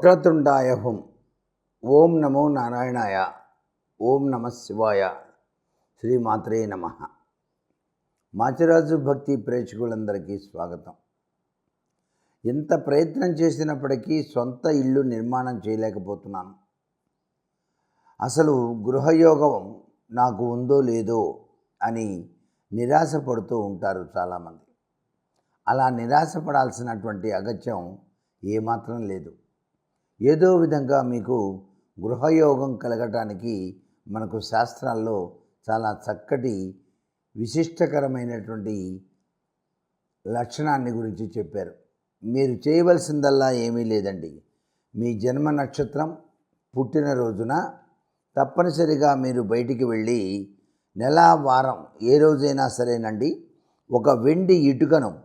వక్రతుండాయ హుం ఓం నమో నారాయణాయ. ఓం నమ శివాయ. శ్రీమాత్రే నమ. మాచిరాజు భక్తి ప్రేక్షకులందరికీ స్వాగతం. ఎంత ప్రయత్నం చేసినప్పటికీ సొంత ఇల్లు నిర్మాణం చేయలేకపోతున్నాను. అసలు గృహయోగం నాకు ఉందో లేదో అని నిరాశపడుతూ ఉంటారు చాలామంది. అలా నిరాశపడాల్సినటువంటి అగత్యం ఏమాత్రం లేదు. ఏదో విధంగా మీకు గృహయోగం కలగటానికి మనకు శాస్త్రాల్లో చాలా చక్కటి విశిష్టకరమైనటువంటి లక్షణాన్ని గురించి చెప్పారు. మీరు చేయవలసిందల్లా ఏమీ లేదండి. మీ జన్మ నక్షత్రం పుట్టినరోజున తప్పనిసరిగా మీరు బయటికి వెళ్ళి నెల వారం ఏ రోజైనా సరేనండి ఒక వెండి ఇటుకను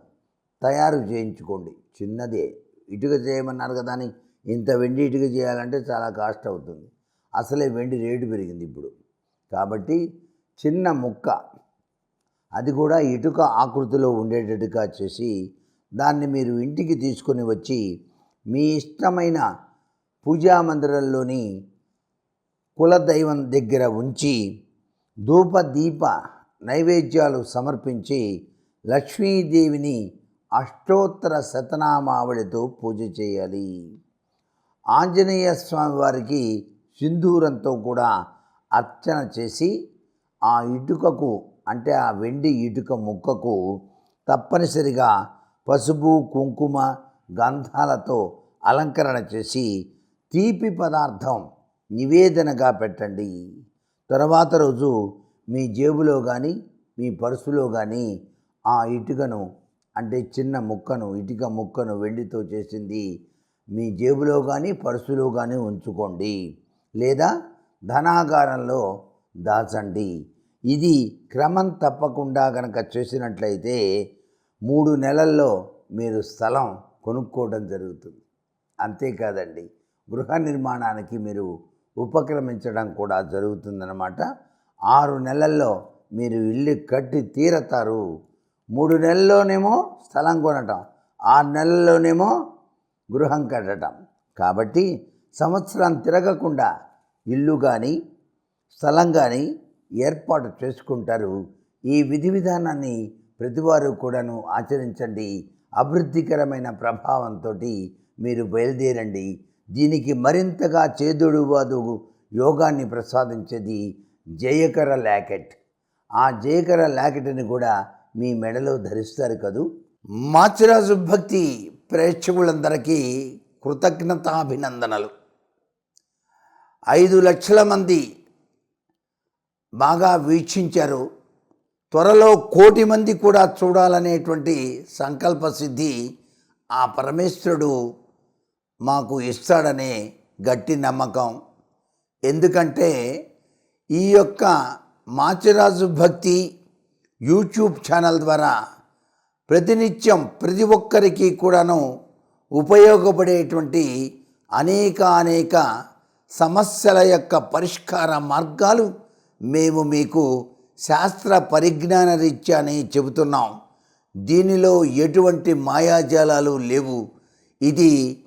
తయారు చేయించుకోండి. చిన్నదే. ఇటుక చేయమన్నారు కదా అని ఇంత వెండి ఇటుక చేయాలంటే చాలా కాస్ట్ అవుతుంది. అసలే వెండి రేటు పెరిగింది ఇప్పుడు. కాబట్టి చిన్న ముక్క అది కూడా ఇటుక ఆకృతిలో ఉండేటట్టుగా చేసి దాన్ని మీరు ఇంటికి తీసుకొని వచ్చి మీ ఇష్టమైన పూజా మందిరంలోని కులదైవం దగ్గర ఉంచి ధూప దీప నైవేద్యాలు సమర్పించి లక్ష్మీదేవిని అష్టోత్తర శతనామావళితో పూజ చేయాలి. ఆంజనేయ స్వామి వారికి సింధూరంతో కూడా అర్చన చేసి ఆ ఇటుకకు అంటే ఆ వెండి ఇటుక ముక్కకు తప్పనిసరిగా పసుపు కుంకుమ గంధాలతో అలంకరణ చేసి తీపి పదార్థం నివేదనగా పెట్టండి. తర్వాత రోజు మీ జేబులో కానీ మీ పర్సులో కానీ ఆ ఇటుకను అంటే చిన్న ముక్కను ఇటుక ముక్కను వెండితో చేసింది మీ జేబులో కానీ పర్సులో కానీ ఉంచుకోండి. లేదా ధనాగారంలో దాచండి. ఇది క్రమం తప్పకుండా కనుక చేసినట్లయితే మూడు నెలల్లో మీరు స్థలం కొనుక్కోవడం జరుగుతుంది. అంతేకాదండి గృహ నిర్మాణానికి మీరు ఉపక్రమించడం కూడా జరుగుతుందన్నమాట. ఆరు నెలల్లో మీరు ఇల్లు కట్టి తీరతారు. మూడు నెలల్లోనేమో స్థలం కొనటం. ఆరు నెలల్లోనేమో గృహం కట్టడం. కాబట్టి సంవత్సరం తిరగకుండా ఇల్లు కానీ స్థలం కానీ ఏర్పాటు చేసుకుంటారు. ఈ విధి విధానాన్ని ప్రతివారు కూడాను ఆచరించండి. అభివృద్ధికరమైన ప్రభావంతో మీరు బయలుదేరండి. దీనికి మరింతగా చేదుడువాదు యోగాన్ని ప్రసాదించేది జయకర ల్యాకెట్ ఆ జయకర ల్యాకెట్ని కూడా మీ మెడలో ధరిస్తారు కదూ. మాచిరాజు భక్తి ప్రేక్షకులందరికీ కృతజ్ఞతాభినందనలు. ఐదు లక్షల మంది బాగా వీక్షించారు. త్వరలో కోటి మంది కూడా చూడాలనేటువంటి సంకల్ప సిద్ధి ఆ పరమేశ్వరుడు మాకు ఇస్తాడనే గట్టి నమ్మకం. ఎందుకంటే ఈ యొక్క మాచిరాజు భక్తి యూట్యూబ్ ఛానల్ ద్వారా ప్రతినిత్యం ప్రతి ఒక్కరికి కూడాను ఉపయోగపడేటువంటి అనేక అనేక సమస్యల యొక్క పరిష్కార మార్గాలు మేము మీకు శాస్త్ర పరిజ్ఞాన రీత్యాని చెబుతున్నాం. దీనిలో ఎటువంటి మాయాజాలాలు లేవు. ఇది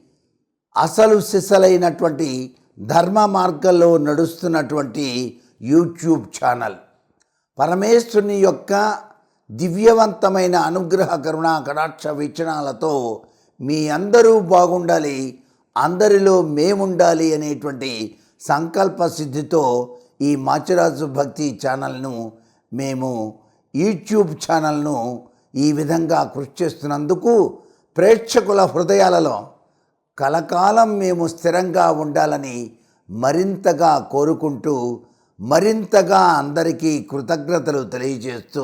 అసలు సిసలైనటువంటి ధర్మ మార్గంలో నడుస్తున్నటువంటి యూట్యూబ్ ఛానల్. పరమేశ్వరుని యొక్క దివ్యవంతమైన అనుగ్రహ కరుణ కటాక్ష వీక్షణాలతో మీ అందరూ బాగుండాలి అందరిలో మేముండాలి అనేటువంటి సంకల్ప సిద్ధితో ఈ మాచిరాజు భక్తి ఛానల్ను మేము యూట్యూబ్ ఛానల్ను ఈ విధంగా కృషి చేస్తున్నందుకు ప్రేక్షకుల హృదయాలలో కలకాలం మేము స్థిరంగా ఉండాలని మరింతగా కోరుకుంటూ మరింతగా అందరికీ కృతజ్ఞతలు తెలియజేస్తూ